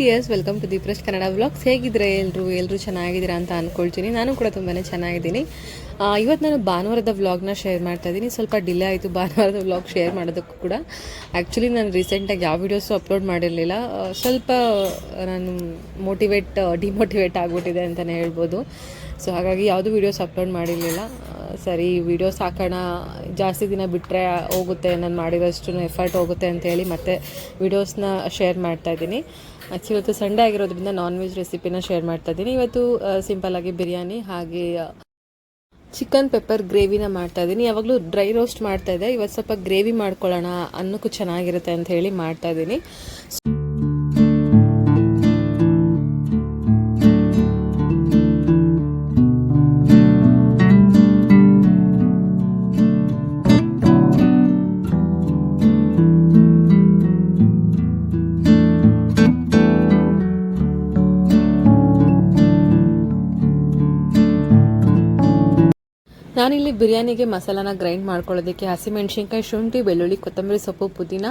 Dears welcome to Deeprash Kannada vlogs ಹೇಗಿದ್ರೆ ಎಲ್ಲರೂ ಎಲ್ಲರೂ ಚೆನ್ನಾಗಿದ್ದೀರಾ ಅಂತ ಅಂದ್ಕೊಳ್ತೀನಿ ನಾನು ಕೂಡ ತುಂಬಾ ಚೆನ್ನಾಗಿದ್ದೀನಿ. ಇವತ್ತು ನಾನು ಭಾನುವಾರದ ವ್ಲಾಗ್ನ ಶೇರ್ ಮಾಡ್ತಾ ಇದ್ದೀನಿ ಸ್ವಲ್ಪ ಡಿಲೇ ಆಯಿತು ಭಾನುವಾರದ ವ್ಲಾಗ್ ಶೇರ್ ಮಾಡೋದಕ್ಕೂ ಕೂಡ. ಆ್ಯಕ್ಚುಲಿ ನಾನು ರೀಸೆಂಟಾಗಿ ಯಾವ ವೀಡಿಯೋಸು ಅಪ್ಲೋಡ್ ಮಾಡಿರಲಿಲ್ಲ. ಸ್ವಲ್ಪ ನಾನು ಮೋಟಿವೇಟ್ ಡಿಮೋಟಿವೇಟ್ ಆಗಿಬಿಟ್ಟಿದೆ ಅಂತಲೇ ಹೇಳ್ಬೋದು. ಸೊ ಹಾಗಾಗಿ ಯಾವುದೂ ವೀಡಿಯೋಸ್ ಅಪ್ಲೋಡ್ ಮಾಡಿರಲಿಲ್ಲ. ಸರಿ ವಿಡಿಯೋಸ್ ಹಾಕೋಣ ಜಾಸ್ತಿ ದಿನ ಬಿಟ್ಟರೆ ಹೋಗುತ್ತೆ, ನಾನು ಮಾಡಿರೋಷ್ಟು ಎಫರ್ಟ್ ಹೋಗುತ್ತೆ ಅಂತ ಹೇಳಿ ಮತ್ತೆ ವಿಡಿಯೋಸ್ನ ಶೇರ್ ಮಾಡ್ತಾ ಇದ್ದೀನಿ. ಆ್ಯಕ್ಚುಲಿ ಇವತ್ತು ಸಂಡೇ ಆಗಿರೋದ್ರಿಂದ ನಾನ್ ವೆಜ್ ರೆಸಿಪಿನ ಶೇರ್ ಮಾಡ್ತಾ ಇದ್ದೀನಿ. ಇವತ್ತು ಸಿಂಪಲ್ಲಾಗಿ ಬಿರಿಯಾನಿ, ಹಾಗೆ ಚಿಕನ್ ಪೆಪ್ಪರ್ ಗ್ರೇವಿನ ಮಾಡ್ತಾ ಇದ್ದೀನಿ. ಯಾವಾಗಲೂ ಡ್ರೈ ರೋಸ್ಟ್ ಮಾಡ್ತಾ ಇದ್ದೆ. ಇವತ್ತು ಸ್ವಲ್ಪ ಗ್ರೇವಿ ಮಾಡ್ಕೊಳ್ಳೋಣ ಅನ್ನಕ್ಕೂ ಚೆನ್ನಾಗಿರುತ್ತೆ ಅಂತ ಹೇಳಿ ಮಾಡ್ತಾ ನಾನಿಲ್ಲಿ ಬಿರಿಯಾನಿಗೆ ಮಸಾಲಾನ ಗ್ರೈಂಡ್ ಮಾಡ್ಕೊಳ್ಳೋದಕ್ಕೆ ಹಸಿಮೆಣ್ಸಿನ್ಕಾಯಿ ಶುಂಠಿ ಬೆಳ್ಳುಳ್ಳಿ ಕೊತ್ತಂಬರಿ ಸೊಪ್ಪು ಪುದೀನ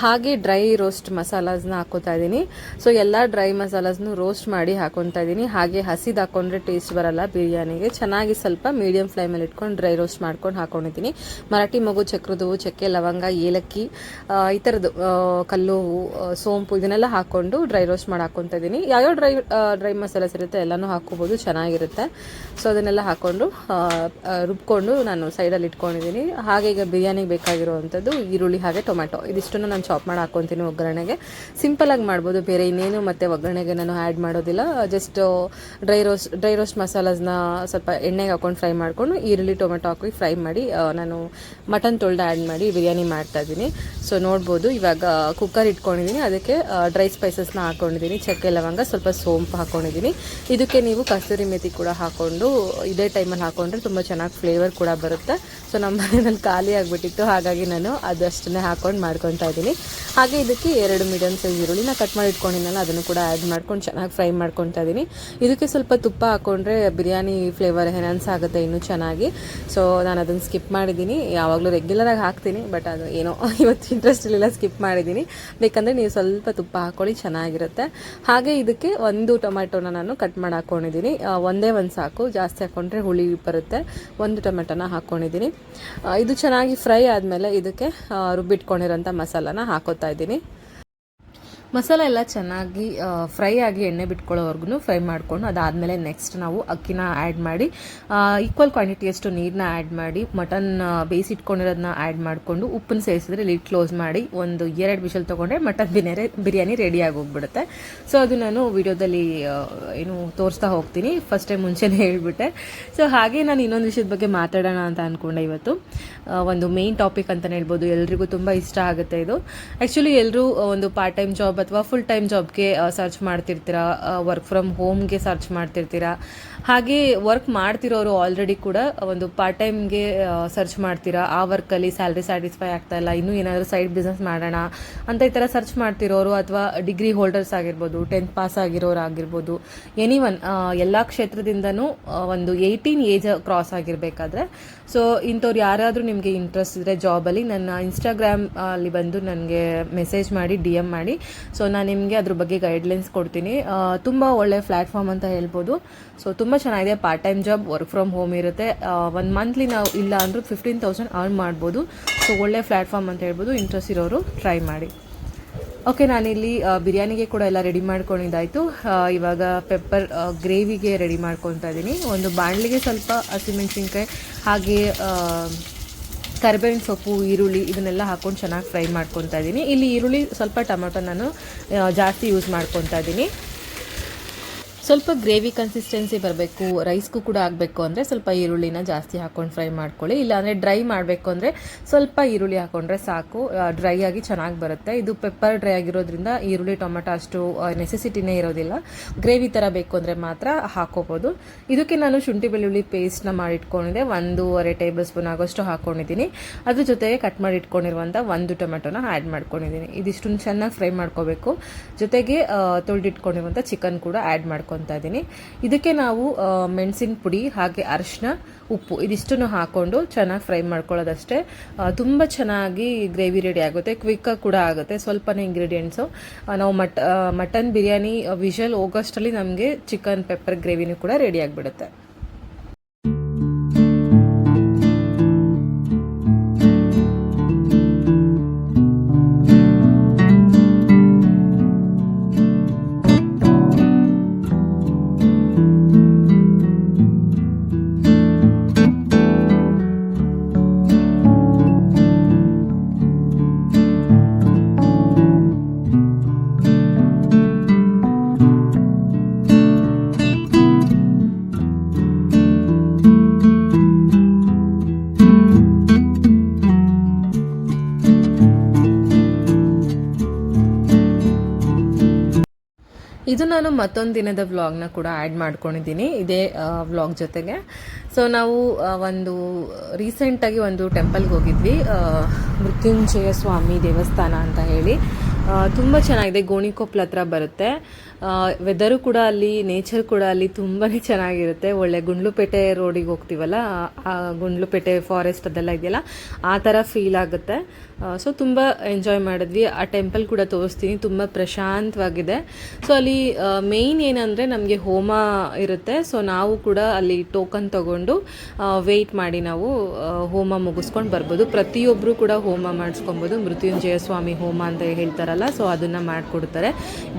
ಹಾಗೆ ಡ್ರೈ ರೋಸ್ಟ್ ಮಸಾಲಾಸ್ನ ಹಾಕೋತಾ ಇದ್ದೀನಿ. ಸೊ ಎಲ್ಲ ಡ್ರೈ ಮಸಾಲಾಸ್ನು ರೋಸ್ಟ್ ಮಾಡಿ ಹಾಕೊತಾ ಇದ್ದೀನಿ. ಹಾಗೆ ಹಸಿದು ಹಾಕೊಂಡ್ರೆ ಟೇಸ್ಟ್ ಬರಲ್ಲ ಬಿರಿಯಾನಿಗೆ. ಚೆನ್ನಾಗಿ ಸ್ವಲ್ಪ ಮೀಡಿಯಂ ಫ್ಲೇಮಲ್ಲಿ ಇಟ್ಕೊಂಡು ಡ್ರೈ ರೋಸ್ಟ್ ಮಾಡ್ಕೊಂಡು ಹಾಕೊಂಡಿದ್ದೀನಿ. ಮರಾಠಿ, ಮಗು ಚಕ್ರದವು ಚಕ್ಕೆ, ಲವಂಗ, ಏಲಕ್ಕಿ ಈ ಥರದ್ದು ಕಲ್ಲು ಸೋಂಪು ಇದನ್ನೆಲ್ಲ ಹಾಕೊಂಡು ಡ್ರೈ ರೋಸ್ಟ್ ಮಾಡಿ ಹಾಕೊತಾ ಇದ್ದೀನಿ. ಯಾವ್ಯಾವ ಡ್ರೈ ಡ್ರೈ ಮಸಾಲಾಸ್ ಇರುತ್ತೆ ಎಲ್ಲನೂ ಹಾಕೋಬೋದು ಚೆನ್ನಾಗಿರುತ್ತೆ. ಸೊ ಅದನ್ನೆಲ್ಲ ಹಾಕ್ಕೊಂಡು ರುಬ್ಕೊಂಡು ನಾನು ಸೈಡಲ್ಲಿ ಇಟ್ಕೊಂಡಿದ್ದೀನಿ. ಹಾಗೆ ಈಗ ಬಿರಿಯಾನಿಗೆ ಬೇಕಾಗಿರುವಂಥದ್ದು ಈರುಳ್ಳಿ ಹಾಗೆ ಟೊಮ್ಯಾಟೊ. ಇದಿಷ್ಟನ್ನು ನಾನು ಚಾಪ್ ಮಾಡಿ ಹಾಕೊತೀನಿ ಒಗ್ಗರಣೆಗೆ. ಸಿಂಪಲಾಗಿ ಮಾಡ್ಬೋದು, ಬೇರೆ ಇನ್ನೇನು ಮತ್ತೆ ಒಗ್ಗರಣೆಗೆ ನಾನು ಆ್ಯಡ್ ಮಾಡೋದಿಲ್ಲ. Just dry roast dry roast ಮಸಾಲಾಸ್ನ ಸ್ವಲ್ಪ ಎಣ್ಣೆಗೆ ಹಾಕೊಂಡು ಫ್ರೈ ಮಾಡಿಕೊಂಡು, ಈರುಳ್ಳಿ, ಟೊಮೆಟೊ ಹಾಕಿ ಫ್ರೈ ಮಾಡಿ ನಾನು ಮಟನ್ ತೊಳೆದು ಆ್ಯಡ್ ಮಾಡಿ ಬಿರಿಯಾನಿ ಮಾಡ್ತಾ ಇದ್ದೀನಿ. ಸೊ ನೋಡ್ಬೋದು, ಇವಾಗ ಕುಕ್ಕರ್ ಇಟ್ಕೊಂಡಿದ್ದೀನಿ. ಅದಕ್ಕೆ ಡ್ರೈ ಸ್ಪೈಸಸ್ನ ಹಾಕೊಂಡಿದ್ದೀನಿ. ಚಕ್ಕೆ, ಲವಂಗ, ಸ್ವಲ್ಪ ಸೋಂಪು ಹಾಕೊಂಡಿದ್ದೀನಿ. ಇದಕ್ಕೆ ನೀವು ಕಸೂರಿ ಮೆಥಿ ಕೂಡ ಹಾಕೊಂಡು, ಇದೇ ಟೈಮಲ್ಲಿ ಹಾಕೊಂಡ್ರೆ ತುಂಬ ಚೆನ್ನಾಗಿ ಫ್ಲೇವರ್ ಕೂಡ ಬರುತ್ತೆ. ಸೊ ನಮ್ಮ ಮನೆಯಲ್ಲಿ ಖಾಲಿ ಆಗಿಬಿಟ್ಟಿತ್ತು. ಹಾಗಾಗಿ ನಾನು ಅದಷ್ಟನ್ನೇ ಹಾಕೊಂಡು ಮಾಡ್ಕೊತಾ ಇದ್ದೀನಿ. ಹಾಗೆ ಇದಕ್ಕೆ ಎರಡು ಮೀಡಿಯಮ್ ಸೈಜ್ ಈರುಳ್ಳಿನ ಕಟ್ ಮಾಡಿ ಇಟ್ಕೊಂಡಿದ್ದೆನಲ್ಲ ಅದನ್ನು ಕೂಡ ಆ್ಯಡ್ ಮಾಡ್ಕೊಂಡು ಚೆನ್ನಾಗಿ ಫ್ರೈ ಮಾಡ್ಕೊತಾ ಇದ್ದೀನಿ. ಇದಕ್ಕೆ ಸ್ವಲ್ಪ ತುಪ್ಪ ಹಾಕ್ಕೊಂಡ್ರೆ ಬಿರಿಯಾನಿ ಫ್ಲೇವರ್ ಎನ್ಹಾನ್ಸ್ ಆಗುತ್ತೆ ಇನ್ನೂ ಚೆನ್ನಾಗಿ. ಸೊ ನಾನು ಅದನ್ನು ಸ್ಕಿಪ್ ಮಾಡಿದ್ದೀನಿ. ಯಾವಾಗಲೂ ರೆಗ್ಯುಲರಾಗಿ ಹಾಕ್ತೀನಿ ಬಟ್ ಅದು ಏನೋ ಇವತ್ತು ಇಂಟ್ರೆಸ್ಟ್ ಇಲ್ಲ ಸ್ಕಿಪ್ ಮಾಡಿದ್ದೀನಿ. ಬೇಕಂದರೆ ನೀವು ಸ್ವಲ್ಪ ತುಪ್ಪ ಹಾಕ್ಕೊಳ್ಳಿ ಚೆನ್ನಾಗಿರುತ್ತೆ. ಹಾಗೆ ಇದಕ್ಕೆ ಒಂದು ಟೊಮೆಟೊನ ನಾನು ಕಟ್ ಮಾಡಿ ಹಾಕ್ಕೊಂಡಿದ್ದೀನಿ ಒಂದೇ ಒಂದು ಸಾಕು. ಜಾಸ್ತಿ ಹಾಕ್ಕೊಂಡ್ರೆ ಹುಳಿ ಬರುತ್ತೆ. ಒಂದು ಟೊಮೆಟೊನ ಹಾಕ್ಕೊಂಡಿದ್ದೀನಿ ಇದು ಚೆನ್ನಾಗಿ ಫ್ರೈ ಆದಮೇಲೆ ಇದಕ್ಕೆ ರುಬ್ಬಿಟ್ಕೊಂಡಿರೋಂಥ ಮಸಾಲಾನ ಹಾಕೋತಾ ಇದ್ದೀನಿ. ಮಸಾಲ ಎಲ್ಲ ಚೆನ್ನಾಗಿ ಫ್ರೈ ಆಗಿ ಎಣ್ಣೆ ಬಿಟ್ಕೊಳ್ಳೋವರೆಗೂ ಫ್ರೈ ಮಾಡಿಕೊಂಡು ಅದಾದಮೇಲೆ ನೆಕ್ಸ್ಟ್ ನಾವು ಅಕ್ಕಿನ ಆ್ಯಡ್ ಮಾಡಿ ಈಕ್ವಲ್ ಕ್ವಾಂಟಿಟಿಯಷ್ಟು ನೀರನ್ನ ಆ್ಯಡ್ ಮಾಡಿ ಮಟನ್ ಬೇಯಿಸಿಟ್ಕೊಂಡಿರೋದನ್ನ ಆ್ಯಡ್ ಮಾಡಿಕೊಂಡು ಉಪ್ಪನ್ನು ಸೇರಿಸಿದ್ರೆ ಲಿಡ್ ಕ್ಲೋಸ್ ಮಾಡಿ ಒಂದು ಎರಡು ವಿಷಲ್ ತೊಗೊಂಡ್ರೆ ಮಟನ್ ಬಿರಿಯಾನಿ ಬಿರಿಯಾನಿ ರೆಡಿ ಹೋಗ್ಬಿಡುತ್ತೆ. ಸೊ ಅದು ನಾನು ವಿಡಿಯೋದಲ್ಲಿ ಏನು ತೋರಿಸ್ತಾ ಹೋಗ್ತೀನಿ. ಫಸ್ಟ್ ಟೈಮ್ ಮುಂಚೆನೇ ಹೇಳಿಬಿಟ್ಟೆ. ಸೊ ಹಾಗೆ ನಾನು ಇನ್ನೊಂದು ವಿಷಯದ ಬಗ್ಗೆ ಮಾತಾಡೋಣ ಅಂತ ಅಂದ್ಕೊಂಡೆ ಇವತ್ತು. ಒಂದು ಮೇನ್ ಟಾಪಿಕ್ ಅಂತಲೇ ಹೇಳ್ಬೋದು. ಎಲ್ರಿಗೂ ತುಂಬ ಇಷ್ಟ ಆಗುತ್ತೆ ಇದು. ಆ್ಯಕ್ಚುಲಿ ಎಲ್ಲರೂ ಒಂದು ಪಾರ್ಟ್ ಟೈಮ್ ಜಾಬ್ ಅಥವಾ ಫುಲ್ ಟೈಮ್ ಜಾಬ್ಗೆ ಸರ್ಚ್ ಮಾಡ್ತಿರ್ತೀರಾ ವರ್ಕ್ ಫ್ರಮ್ ಹೋಮ್ಗೆ ಸರ್ಚ್ ಮಾಡ್ತಿರ್ತೀರಾ. ಹಾಗೆ ವರ್ಕ್ ಮಾಡ್ತಿರೋರು ಆಲ್ರೆಡಿ ಕೂಡ ಒಂದು ಪಾರ್ಟ್ ಟೈಮ್ಗೆ ಸರ್ಚ್ ಮಾಡ್ತೀರಾ. ಆ ವರ್ಕಲ್ಲಿ ಸ್ಯಾಲ್ರಿ ಸ್ಯಾಟಿಸ್ಫೈ ಆಗ್ತಾ ಇಲ್ಲ, ಇನ್ನೂ ಏನಾದರೂ ಸೈಡ್ ಬಿಸ್ನೆಸ್ ಮಾಡೋಣ ಅಂತ ಈ ಥರ ಸರ್ಚ್ ಮಾಡ್ತಿರೋರು ಅಥವಾ ಡಿಗ್ರಿ ಹೋಲ್ಡರ್ಸ್ ಆಗಿರ್ಬೋದು ಟೆಂತ್ ಪಾಸ್ ಆಗಿರೋರು ಆಗಿರ್ಬೋದು ಎನಿ ಒನ್ ಎಲ್ಲ ಕ್ಷೇತ್ರದಿಂದನೂ ಒಂದು ಏಯ್ಟೀನ್ ಏಜ್ ಕ್ರಾಸ್ ಆಗಿರಬೇಕಾದ್ರೆ ಸೊ ಇಂಥವ್ರು ಯಾರಾದರೂ ನಿಮಗೆ ಇಂಟ್ರೆಸ್ಟ್ ಇದ್ದರೆ ಜಾಬಲ್ಲಿ ನನ್ನ ಇನ್ಸ್ಟಾಗ್ರಾಮ್ ಅಲ್ಲಿ ಬಂದು ನನಗೆ ಮೆಸೇಜ್ ಮಾಡಿ ಡಿ ಎಂ ಮಾಡಿ ಸೊ ನಾನು ನಿಮಗೆ ಅದ್ರ ಬಗ್ಗೆ ಗೈಡ್ಲೈನ್ಸ್ ಕೊಡ್ತೀನಿ. ತುಂಬ ಒಳ್ಳೆ ಪ್ಲಾಟ್ಫಾರ್ಮ್ ಅಂತ ಹೇಳ್ಬೋದು. ಸೊ ತುಂಬ ಚೆನ್ನಾಗಿದೆ. Part time job work from home ಇರುತ್ತೆ ಒಂದು ಮಂತ್ಲಿ ನಾವು ಇಲ್ಲ ಅಂದರೂ ಫಿಫ್ಟೀನ್ ತೌಸಂಡ್ ಅರ್ನ್ ಮಾಡ್ಬೋದು. ಸೊ ಒಳ್ಳೆ ಪ್ಲಾಟ್ಫಾರ್ಮ್ ಅಂತ ಹೇಳ್ಬೋದು. ಇಂಟ್ರೆಸ್ಟ್ ಇರೋರು ಟ್ರೈ ಮಾಡಿ. ಓಕೆ ನಾನಿಲ್ಲಿ ಬಿರಿಯಾನಿಗೆ ಕೂಡ ಎಲ್ಲ ರೆಡಿ ಮಾಡ್ಕೊಂಡಿದ್ದಾಯಿತು. ಇವಾಗ ಪೆಪ್ಪರ್ ಗ್ರೇವಿಗೆ ರೆಡಿ ಮಾಡ್ಕೊತಾ ಇದ್ದೀನಿ ಒಂದು ಬಾಣಲಿಗೆ ಸ್ವಲ್ಪ ಹಸಿಮೆಣಸಿನ್ಕಾಯಿ ಹಾಗೆ ಕರಿಬೇವಿನ ಸೊಪ್ಪು, ಈರುಳ್ಳಿ ಇದನ್ನೆಲ್ಲ ಹಾಕೊಂಡು ಚೆನ್ನಾಗಿ ಫ್ರೈ ಮಾಡ್ಕೊತಾ ಇದ್ದೀನಿ ಇಲ್ಲಿ ಈರುಳ್ಳಿ ಸ್ವಲ್ಪ ಟೊಮೊಟೊ ನಾನು ಜಾಸ್ತಿ ಯೂಸ್ ಮಾಡ್ಕೊತಾ ಇದ್ದೀನಿ ಸ್ವಲ್ಪ ಗ್ರೇವಿ ಕನ್ಸಿಸ್ಟೆನ್ಸಿ ಬರಬೇಕು ರೈಸ್ಗೂ ಕೂಡ ಆಗಬೇಕು ಅಂದರೆ ಸ್ವಲ್ಪ ಈರುಳ್ಳಿನ ಜಾಸ್ತಿ ಹಾಕ್ಕೊಂಡು ಫ್ರೈ ಮಾಡ್ಕೊಳ್ಳಿ. ಇಲ್ಲಾಂದರೆ ಡ್ರೈ ಮಾಡಬೇಕು ಅಂದರೆ ಸ್ವಲ್ಪ ಈರುಳ್ಳಿ ಹಾಕೊಂಡ್ರೆ ಸಾಕು. ಡ್ರೈ ಆಗಿ ಚೆನ್ನಾಗಿ ಬರುತ್ತೆ. ಇದು ಪೆಪ್ಪರ್ ಡ್ರೈ ಆಗಿರೋದ್ರಿಂದ ಈರುಳ್ಳಿ, ಟೊಮೆಟೊ ಅಷ್ಟು ನೆಸೆಸಿಟಿನೇ ಇರೋದಿಲ್ಲ. ಗ್ರೇವಿ ಥರ ಬೇಕು ಅಂದರೆ ಮಾತ್ರ ಹಾಕೋಬೋದು. ಇದಕ್ಕೆ ನಾನು ಶುಂಠಿ ಬೆಳ್ಳುಳ್ಳಿ ಪೇಸ್ಟ್ನ ಮಾಡಿಟ್ಕೊಂಡಿದ್ದೆ. ಒಂದೂವರೆ ಟೇಬಲ್ ಸ್ಪೂನ್ ಆಗೋಷ್ಟು ಹಾಕ್ಕೊಂಡಿದ್ದೀನಿ ಅದ್ರ ಜೊತೆಗೆ ಕಟ್ ಮಾಡಿ ಇಟ್ಕೊಂಡಿರುವಂಥ ಒಂದು ಟೊಮೆಟೊನ ಆ್ಯಡ್ ಮಾಡ್ಕೊಂಡಿದ್ದೀನಿ. ಇದಿಷ್ಟನ್ನು ಚೆನ್ನಾಗಿ ಫ್ರೈ ಮಾಡ್ಕೋಬೇಕು. ಜೊತೆಗೆ ತೊಳೆದಿಟ್ಕೊಂಡಿರುವಂಥ ಚಿಕನ್ ಕೂಡ ಆ್ಯಡ್ ಮಾಡ್ಕೊತಾ ಹಾಕೊತಾ ಇದ್ದೀನಿ. ಇದಕ್ಕೆ ನಾವು ಮೆಣಸಿನ ಪುಡಿ ಹಾಗೆ ಅರಿಶಿನ ಉಪ್ಪು ಇದಿಷ್ಟನ್ನು ಹಾಕ್ಕೊಂಡು ಚೆನ್ನಾಗಿ ಫ್ರೈ ಮಾಡ್ಕೊಳ್ಳೋದಷ್ಟೇ. ತುಂಬ ಚೆನ್ನಾಗಿ ಗ್ರೇವಿ ರೆಡಿ ಆಗುತ್ತೆ ಕ್ವಿಕ್ಕಾಗಿ ಕೂಡ ಆಗುತ್ತೆ, ಸ್ವಲ್ಪನೇ ಇಂಗ್ರೀಡಿಯೆಂಟ್ಸು. ನಾವು ಮಟ್ ಮಟನ್ ಬಿರಿಯಾನಿ ವಿಷಲ್ ಹೋಗೋಷ್ಟರಲ್ಲಿ ನಮಗೆ ಚಿಕನ್ ಪೆಪ್ಪರ್ ಗ್ರೇವಿನೂ ಕೂಡ ರೆಡಿ ಆಗಿಬಿಡುತ್ತೆ. ಇದು ನಾನು ಮತ್ತೊಂದು ದಿನದ ವ್ಲಾಗ್ನ ಕೂಡ ಆ್ಯಡ್ ಮಾಡ್ಕೊಂಡಿದ್ದೀನಿ, ಇದೇ ವ್ಲಾಗ್ ಜೊತೆಗೆ. ಸೊ ನಾವು ಒಂದು ರೀಸೆಂಟಾಗಿ ಒಂದು ಟೆಂಪಲ್ಗೆ ಹೋಗಿದ್ವಿ ಮೃತ್ಯುಂಜಯ ಸ್ವಾಮಿ ದೇವಸ್ಥಾನ ಅಂತ ಹೇಳಿ. ತುಂಬ ಚೆನ್ನಾಗಿದೆ ಗೋಣಿಕೊಪ್ಲ ಹತ್ರ ಬರುತ್ತೆ. ವೆದರು ಕೂಡ ಅಲ್ಲಿ ನೇಚರ್ ಕೂಡ ಅಲ್ಲಿ ತುಂಬಾ ಚೆನ್ನಾಗಿರುತ್ತೆ. ಒಳ್ಳೆ ಗುಂಡ್ಲುಪೇಟೆ ರೋಡಿಗೆ ಹೋಗ್ತೀವಲ್ಲ, ಆ- ಗುಂಡ್ಲುಪೇಟೆ ಫಾರೆಸ್ಟ್ ಅದೆಲ್ಲ ಇದೆಯಲ್ಲ, ಆ ಥರ ಫೀಲ್ ಆಗುತ್ತೆ. ಸೊ ತುಂಬ ಎಂಜಾಯ್ ಮಾಡಿದ್ವಿ. ಆ ಟೆಂಪಲ್ ಕೂಡ ತೋರಿಸ್ತೀನಿ. ತುಂಬ ಪ್ರಶಾಂತವಾಗಿದೆ. ಸೊ ಅಲ್ಲಿ ಮೇಯ್ನ್ ಏನಂದರೆ ನಮಗೆ ಹೋಮ ಇರುತ್ತೆ. ಸೊ ನಾವು ಕೂಡ ಅಲ್ಲಿ ಟೋಕನ್ ತಗೊಂಡು ವೆಯ್ಟ್ ಮಾಡಿ ನಾವು ಹೋಮ ಮುಗಿಸ್ಕೊಂಡು ಬರ್ಬೋದು. ಪ್ರತಿಯೊಬ್ಬರು ಕೂಡ ಹೋಮ ಮಾಡಿಸ್ಕೊಬೋದು. ಮೃತ್ಯುಂಜಯ ಸ್ವಾಮಿ ಹೋಮ ಅಂತ ಹೇಳ್ತಾರಲ್ಲ ಸೊ ಅದನ್ನು ಮಾಡಿಕೊಡ್ತಾರೆ.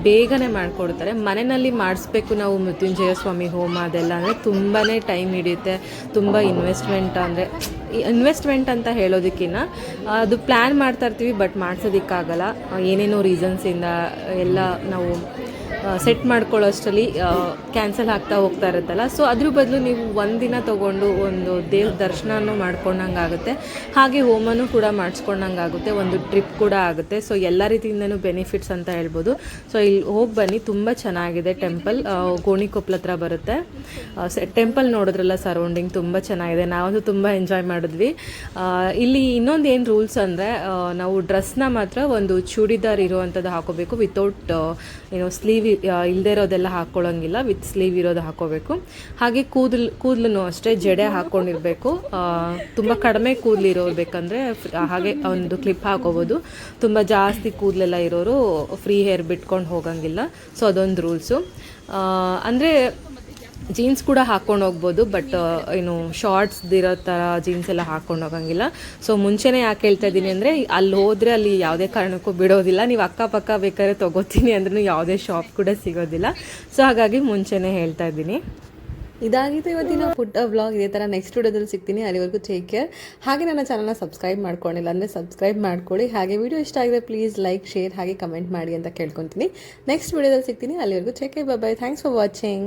ಬೇಗನೆ ಮಾಡಿಕೊಡ್ತಾರೆ. ಮನೆಯಲ್ಲಿ ಮಾಡಿಸ್ಬೇಕು ನಾವು ಮೃತ್ಯುಂಜಯ ಸ್ವಾಮಿ ಹೋಮ ಅದೆಲ್ಲ ಅಂದರೆ ತುಂಬಾ ಟೈಮ್ ಹಿಡಿಯುತ್ತೆ. ತುಂಬ ಇನ್ವೆಸ್ಟ್ಮೆಂಟ್ ಅಂದರೆ ಇನ್ವೆಸ್ಟ್ಮೆಂಟ್ ಅಂತ ಹೇಳೋದಕ್ಕಿಂತ ಅದು ಪ್ಲ್ಯಾನ್ ಮಾಡ್ತಾ ಇರ್ತೀವಿ ಬಟ್ ಮಾಡ್ಸೋದಕ್ಕಾಗಲ್ಲ. ಏನೇನೋ ರೀಸನ್ಸಿಂದ ಎಲ್ಲ ನಾವು ಸೆಟ್ ಮಾಡ್ಕೊಳ್ಳೋ ಅಷ್ಟರಲ್ಲಿ ಕ್ಯಾನ್ಸಲ್ ಆಗ್ತಾ ಹೋಗ್ತಾ ಇರುತ್ತಲ್ಲ. ಸೊ ಅದ್ರ ಬದಲು ನೀವು ಒಂದಿನ ತೊಗೊಂಡು ಒಂದು ದೇವ್ರ ದರ್ಶನನೂ ಮಾಡ್ಕೊಂಡಂಗೆ ಆಗುತ್ತೆ ಹಾಗೆ ಹೋಮನೂ ಕೂಡ ಮಾಡಿಸ್ಕೊಂಡಂಗೆ ಆಗುತ್ತೆ ಒಂದು ಟ್ರಿಪ್ ಕೂಡ ಆಗುತ್ತೆ. ಸೊ ಎಲ್ಲ ರೀತಿಯಿಂದನೂ ಬೆನಿಫಿಟ್ಸ್ ಅಂತ ಹೇಳ್ಬೋದು. ಸೊ ಇಲ್ಲಿ ಹೋಗಿ ಬನ್ನಿ. ತುಂಬ ಚೆನ್ನಾಗಿದೆ ಟೆಂಪಲ್ ಗೋಣಿಕೊಪ್ಲ ಹತ್ರ ಬರುತ್ತೆ. ಟೆಂಪಲ್ ನೋಡಿದ್ರಲ್ಲ ಸರೌಂಡಿಂಗ್ ತುಂಬ ಚೆನ್ನಾಗಿದೆ. ನಾವಂತೂ ತುಂಬ ಎಂಜಾಯ್ ಮಾಡಿದ್ವಿ. ಇಲ್ಲಿ ಇನ್ನೊಂದು ಏನು ರೂಲ್ಸ್ ಅಂದರೆ ನಾವು ಡ್ರೆಸ್ನ ಮಾತ್ರ ಒಂದು ಚೂಡಿದಾರ್ ಇರುವಂಥದ್ದು ಹಾಕೋಬೇಕು ವಿತೌಟ್ ಏನೋ ಸ್ಲೀವ್ ಇಲ್ಲದೆ ಇರೋದೆಲ್ಲ ಹಾಕ್ಕೊಳ್ಳೋಂಗಿಲ್ಲ ವಿತ್ ಸ್ಲೀವ್ ಇರೋದು ಹಾಕೋಬೇಕು. ಹಾಗೆ ಕೂದಲು ಕೂದಲು ಅಷ್ಟೇ ಜಡೆ ಹಾಕ್ಕೊಂಡಿರಬೇಕು ತುಂಬ ಕಡಿಮೆ ಕೂದಲು ಇರೋರು ಬೇಕಂದರೆ ಹಾಗೆ ಒಂದು ಕ್ಲಿಪ್ ಹಾಕೋಬೋದು. ತುಂಬ ಜಾಸ್ತಿ ಕೂದಲೆಲ್ಲ ಇರೋರು ಫ್ರೀ ಹೇರ್ ಬಿಟ್ಕೊಂಡು ಹೋಗಂಗಿಲ್ಲ. ಸೊ ಅದೊಂದು ರೂಲ್ಸು ಅಂದರೆ ಜೀನ್ಸ್ ಕೂಡ ಹಾಕ್ಕೊಂಡು ಹೋಗ್ಬೋದು ಬಟ್ ಏನು ಶಾರ್ಟ್ಸ್ ಇರೋ ಥರ ಜೀನ್ಸ್ ಎಲ್ಲ ಹಾಕೊಂಡು ಹೋಗಂಗಿಲ್ಲ. ಸೊ ಮುಂಚೆನೇ ಯಾಕೆ ಹೇಳ್ತಾ ಇದ್ದೀನಿ ಅಂದರೆ, ಅಲ್ಲಿ ಹೋದರೆ ಅಲ್ಲಿ ಯಾವುದೇ ಕಾರಣಕ್ಕೂ ಬಿಡೋದಿಲ್ಲ. ನೀವು ಅಕ್ಕಪಕ್ಕ ಬೇಕಾದ್ರೆ ತೊಗೋತೀನಿ ಅಂದ್ರೂ ಯಾವುದೇ ಶಾಪ್ ಕೂಡ ಸಿಗೋದಿಲ್ಲ. ಸೊ ಹಾಗಾಗಿ ಮುಂಚೆನೇ ಹೇಳ್ತಾ ಇದ್ದೀನಿ ಇದಾಗಿತ್ತು ಇವತ್ತಿನ ಫುಡ್ ವ್ಲಾಗ್ ಇದೇ ಥರ ನೆಕ್ಸ್ಟ್ ವಿಡಿಯೋದಲ್ಲಿ ಸಿಗ್ತೀನಿ. ಅಲ್ಲಿವರೆಗೂ ಟೇಕ್ ಕೇರ್ ಹಾಗೆ ನನ್ನ ಚಾನಲ್ನ ಸಬ್ಸ್ಕ್ರೈಬ್ ಮಾಡ್ಕೊಂಡಿಲ್ಲ ಅಂದರೆ ಸಬ್ಸ್ಕ್ರೈಬ್ ಮಾಡ್ಕೊಳ್ಳಿ. ಹಾಗೆ ವಿಡಿಯೋ ಇಷ್ಟ ಆಗಿದೆ ಪ್ಲೀಸ್ ಲೈಕ್ ಶೇರ್ ಹಾಗೆ ಕಮೆಂಟ್ ಮಾಡಿ ಅಂತ ಕೇಳ್ಕೊತೀನಿ. ನೆಕ್ಸ್ಟ್ ವಿಡಿಯೋದಲ್ಲಿ ಸಿಗ್ತೀನಿ. ಅಲ್ಲಿವರೆಗೂ take care bye thanks for watching